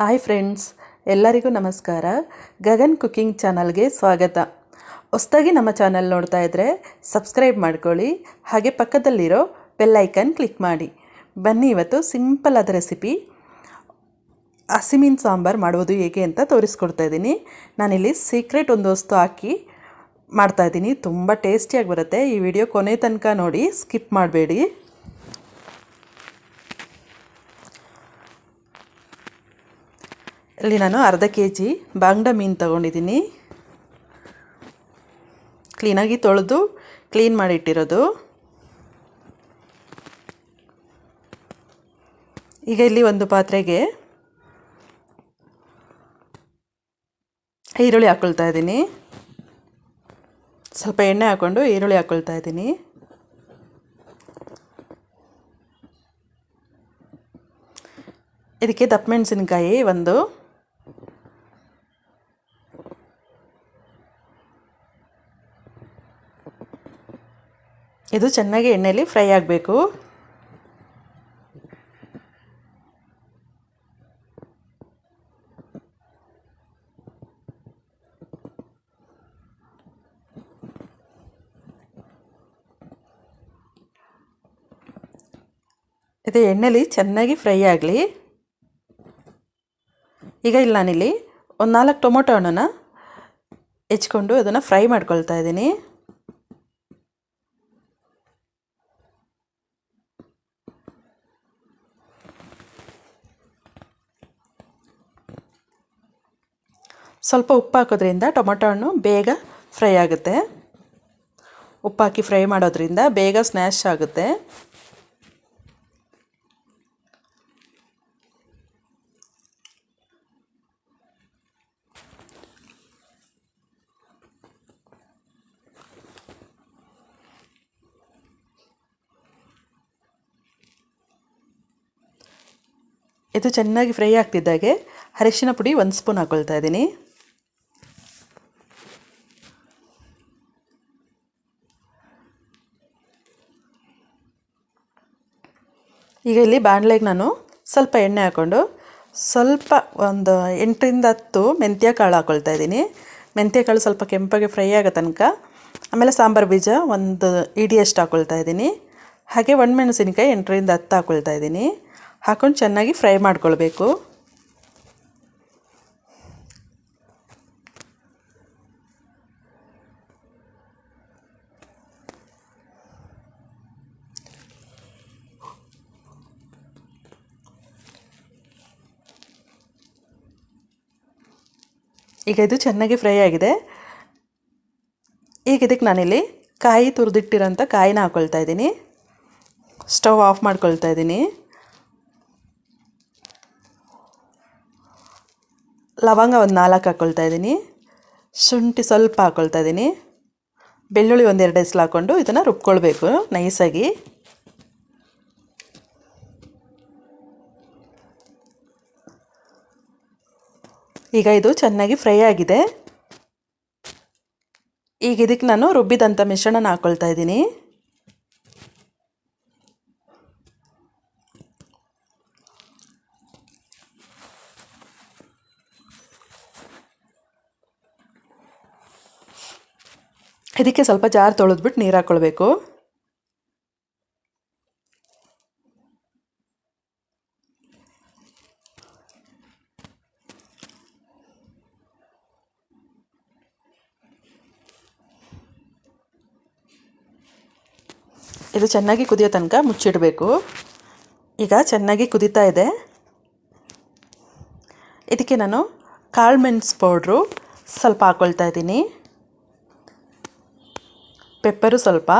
Hi friends, ಎಲ್ಲರಿಗೂ ನಮಸ್ಕಾರ. Gagan cooking ಚಾನಲ್ಗೆ ಸ್ವಾಗತ. ಹೊಸದಾಗಿ ನಮ್ಮ ಚಾನಲ್ ನೋಡ್ತಾ ಇದ್ದರೆ ಸಬ್ಸ್ಕ್ರೈಬ್ ಮಾಡ್ಕೊಳ್ಳಿ, ಹಾಗೆ ಪಕ್ಕದಲ್ಲಿರೋ ಬೆಲ್ಲೈಕನ್ ಕ್ಲಿಕ್ ಮಾಡಿ. ಬನ್ನಿ ಇವತ್ತು ಸಿಂಪಲ್ ಆದ ರೆಸಿಪಿ. ಹಸಿಮೀನು ಸಾಂಬಾರು ಮಾಡೋದು ಹೇಗೆ ಅಂತ ತೋರಿಸ್ಕೊಡ್ತಾ ಇದ್ದೀನಿ. ನಾನಿಲ್ಲಿ ಸೀಕ್ರೆಟ್ ಒಂದು ವಸ್ತು ಹಾಕಿ ಮಾಡ್ತಾ ಇದ್ದೀನಿ. ತುಂಬ ಟೇಸ್ಟಿಯಾಗಿ ಬರುತ್ತೆ. ಈ ವಿಡಿಯೋ ಕೊನೆ ತನಕ ನೋಡಿ ಸ್ಕಿಪ್ ಮಾಡಬೇಡಿ. ಇಲ್ಲಿ ನಾನು ಅರ್ಧ ಕೆ ಜಿ ಬಾಂಗ್ಡ ಮೀನು ತಗೊಂಡಿದ್ದೀನಿ. ಕ್ಲೀನಾಗಿ ತೊಳೆದು ಕ್ಲೀನ್ ಮಾಡಿಟ್ಟಿರೋದು. ಈಗ ಇಲ್ಲಿ ಒಂದು ಪಾತ್ರೆಗೆ ಈರುಳ್ಳಿ ಹಾಕ್ಕೊಳ್ತಾ ಇದ್ದೀನಿ. ಸ್ವಲ್ಪ ಎಣ್ಣೆ ಹಾಕ್ಕೊಂಡು ಈರುಳ್ಳಿ ಹಾಕ್ಕೊಳ್ತಾ ಇದ್ದೀನಿ. ಇದಕ್ಕೆ ದಪ್ಪ ಮೆಣಸಿನ್ಕಾಯಿ ಒಂದು ಇದು ಚೆನ್ನಾಗಿ ಎಣ್ಣೆಯಲ್ಲಿ ಫ್ರೈ ಆಗಬೇಕು. ಇದು ಎಣ್ಣೆಲಿ ಚೆನ್ನಾಗಿ ಫ್ರೈ ಆಗಲಿ. ಈಗ ಇಲ್ಲಿ ನಾನಿಲ್ಲಿ ಒಂದು ನಾಲ್ಕು ಟೊಮೊಟೊ ಹಣ್ಣನ್ನು ಹೆಚ್ಕೊಂಡು ಅದನ್ನು ಫ್ರೈ ಮಾಡ್ಕೊಳ್ತಾ ಇದ್ದೀನಿ. ಸ್ವಲ್ಪ ಉಪ್ಪು ಹಾಕೋದ್ರಿಂದ ಟೊಮೊಟೊ ಹಣ್ಣು ಬೇಗ ಫ್ರೈ ಆಗುತ್ತೆ. ಉಪ್ಪಾಕಿ ಫ್ರೈ ಮಾಡೋದ್ರಿಂದ ಬೇಗ ಸ್ನ್ಯಾಶ್ ಆಗುತ್ತೆ. ಇದು ಚೆನ್ನಾಗಿ ಫ್ರೈ ಆಗ್ತಿದ್ದಾಗೆ ಅರಿಶಿನ ಪುಡಿ ಒಂದು ಸ್ಪೂನ್ ಹಾಕ್ಕೊಳ್ತಾ ಇದ್ದೀನಿ. ಈಗ ಇಲ್ಲಿ ಬಾಣಲೆಗೆ ನಾನು ಸ್ವಲ್ಪ ಎಣ್ಣೆ ಹಾಕ್ಕೊಂಡು ಸ್ವಲ್ಪ ಒಂದು ಎಂಟರಿಂದ ಹತ್ತು ಮೆಂತ್ಯ ಕಾಳು ಹಾಕ್ಕೊಳ್ತಾ ಇದ್ದೀನಿ. ಮೆಂತ್ಯ ಕಾಳು ಸ್ವಲ್ಪ ಕೆಂಪಾಗಿ ಫ್ರೈ ಆಗೋ ತನಕ ಆಮೇಲೆ ಸಾಂಬಾರು ಬೀಜ ಒಂದು ಇಡಿಯಷ್ಟು ಹಾಕ್ಕೊಳ್ತಾ ಇದ್ದೀನಿ. ಹಾಗೆ ಒಣಮೆಣಸಿನ್ಕಾಯಿ ಎಂಟರಿಂದ ಹತ್ತು ಹಾಕ್ಕೊಳ್ತಾ ಇದ್ದೀನಿ. ಹಾಕ್ಕೊಂಡು ಚೆನ್ನಾಗಿ ಫ್ರೈ ಮಾಡ್ಕೊಳ್ಬೇಕು. ಈಗ ಇದು ಚೆನ್ನಾಗಿ ಫ್ರೈ ಆಗಿದೆ. ಈಗ ಇದಕ್ಕೆ ನಾನಿಲ್ಲಿ ಕಾಯಿ ತುರಿದಿಟ್ಟಿರೋಂಥ ಕಾಯಿನ ಹಾಕ್ಕೊಳ್ತಾ ಇದ್ದೀನಿ. ಸ್ಟವ್ ಆಫ್ ಮಾಡ್ಕೊಳ್ತಾ ಇದ್ದೀನಿ. ಲವಂಗ ಒಂದು ನಾಲ್ಕು ಹಾಕ್ಕೊಳ್ತಾ ಇದ್ದೀನಿ. ಶುಂಠಿ ಸ್ವಲ್ಪ ಹಾಕ್ಕೊಳ್ತಾ ಇದ್ದೀನಿ. ಬೆಳ್ಳುಳ್ಳಿ ಒಂದೆರಡು ಹೆಸ್ಲು ಹಾಕ್ಕೊಂಡು ಇದನ್ನು ರುಬ್ಕೊಳ್ಬೇಕು ನೈಸಾಗಿ. ಈಗ ಇದು ಚೆನ್ನಾಗಿ ಫ್ರೈ ಆಗಿದೆ. ಈಗ ಇದಕ್ಕೆ ನಾನು ರುಬ್ಬಿದಂಥ ಮಿಶ್ರಣನ ಹಾಕ್ಕೊಳ್ತಾ ಇದ್ದೀನಿ. ಇದಕ್ಕೆ ಸ್ವಲ್ಪ ಜಾರ್ ತೊಳೆದ್ಬಿಟ್ಟು ನೀರು ಹಾಕ್ಕೊಳ್ಬೇಕು ಇದು ಚೆನ್ನಾಗಿ ಕುದಿಯೋ ತನಕ ಮುಚ್ಚಿಡಬೇಕು. ಈಗ ಚೆನ್ನಾಗಿ ಕುದೀತಾ ಇದೆ. ಇದಕ್ಕೆ ನಾನು ಕಾಳು ಮೆಣಸು ಪೌಡ್ರು ಸ್ವಲ್ಪ ಹಾಕ್ಕೊಳ್ತಾ ಇದ್ದೀನಿ. ಪೆಪ್ಪರು ಸ್ವಲ್ಪ.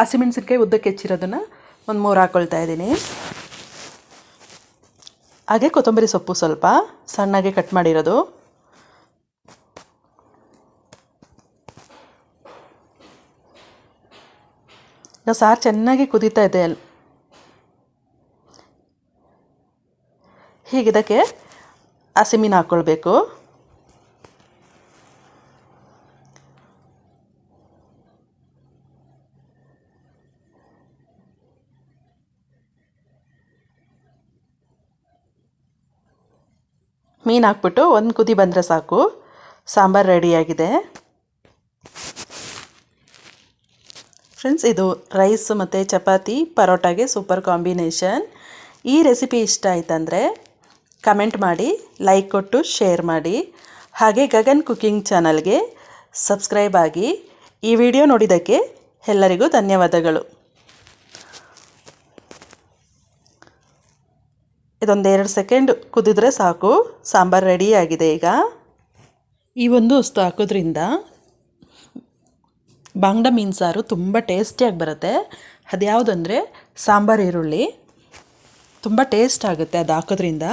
ಹಸಿಮೆಣಸಿನ್ಕಾಯಿ ಉದ್ದಕ್ಕೆ ಹೆಚ್ಚಿರೋದನ್ನು ಒಂದು ಮೂರು ಹಾಕ್ಕೊಳ್ತಾ ಇದ್ದೀನಿ. ಹಾಗೆ ಕೊತ್ತಂಬರಿ ಸೊಪ್ಪು ಸ್ವಲ್ಪ ಸಣ್ಣಗೆ ಕಟ್ ಮಾಡಿರೋದು. ಈಗ ಸಾರು ಚೆನ್ನಾಗಿ ಕುದೀತಾ ಇದೆ ಅಲ್ಲಿ ಹೀಗಿದ್ದಕ್ಕೆ ಹಸಿಮೀನು ಹಾಕ್ಕೊಳ್ಬೇಕು ಮೀನು ಹಾಕ್ಬಿಟ್ಟು ಒಂದು ಕುದಿ ಬಂದರೆ ಸಾಕು. ಸಾಂಬಾರು ರೆಡಿಯಾಗಿದೆ ಫ್ರೆಂಡ್ಸ್ ಇದು ರೈಸ್ ಮತ್ತು ಚಪಾತಿ, ಪರೋಟಾಗೆ ಸೂಪರ್ ಕಾಂಬಿನೇಷನ್ ಈ ರೆಸಿಪಿ ಇಷ್ಟ ಆಯ್ತಂದರೆ ಕಮೆಂಟ್ ಮಾಡಿ ಲೈಕ್ ಕೊಟ್ಟು ಶೇರ್ ಮಾಡಿ. ಹಾಗೆ ಗಗನ್ ಕುಕಿಂಗ್ ಚಾನಲ್ಗೆ ಸಬ್ಸ್ಕ್ರೈಬ್ ಆಗಿ ಈ ವಿಡಿಯೋ ನೋಡಿದ್ದಕ್ಕೆ ಎಲ್ಲರಿಗೂ ಧನ್ಯವಾದಗಳು. ಇದೊಂದೆರಡು ಸೆಕೆಂಡ್ ಕುದಿದ್ರೆ ಸಾಕು. ಸಾಂಬಾರು ರೆಡಿಯಾಗಿದೆ ಈಗ. ಈ ಒಂದು ವಸ್ತು ಹಾಕೋದ್ರಿಂದ ಬಾಂಗ್ಡ ಮೀನು ಸಾರು ತುಂಬ ಟೇಸ್ಟಿಯಾಗಿ ಬರುತ್ತೆ. ಅದ್ಯಾವುದಂದರೆ ಸಾಂಬಾರು ಈರುಳ್ಳಿ. ತುಂಬ ಟೇಸ್ಟ್ ಆಗುತ್ತೆ ಅದು ಹಾಕೋದ್ರಿಂದ.